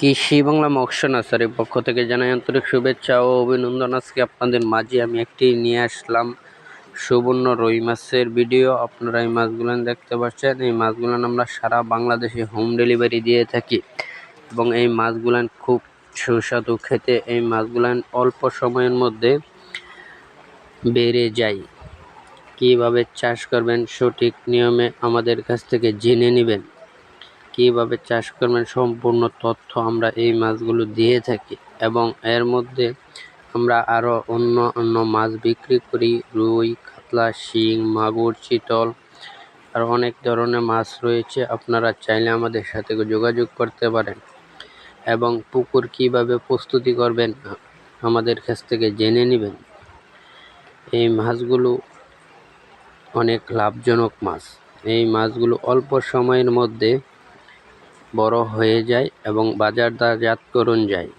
কৃষি বাংলা মৎস্য নার্সারির পক্ষ থেকে জানাই আন্তরিক শুভেচ্ছা ও অভিনন্দন। আজকে আপনাদের মাঝে আমি একটি নিয়ে আসলাম সুবর্ণ রুই মাছের ভিডিও। আপনারা এই মাছগুলো দেখতে পাচ্ছেন। এই মাছগুলো আমরা সারা বাংলাদেশে হোম ডেলিভারি দিয়ে থাকি এবং এই মাছগুলো খুব সুস্বাদু খেতে। এই মাছগুলো অল্প সময়ের মধ্যে বেড়ে যায়। কীভাবে চাষ করবেন সঠিক নিয়মে আমাদের কাছ থেকে জেনে নেবেন। কীভাবে চাষ করবেন সম্পূর্ণ তথ্য আমরা এই মাছগুলো দিয়ে থাকি এবং এর মধ্যে আমরা আরও অন্য অন্য মাছ বিক্রি করি, রুই, কাতলা, শিং, মাগুর, চিতল আর অনেক ধরনের মাছ রয়েছে। আপনারা চাইলে আমাদের সাথে যোগাযোগ করতে পারেন এবং পুকুর কীভাবে প্রস্তুতি করবেন আমাদের কাছ থেকে জেনে নেবেন। এই মাছগুলো অনেক লাভজনক মাছ। এই মাছগুলো অল্প সময়ের মধ্যে বড় হয়ে যায় এবং বাজারজাতকরণ যায়।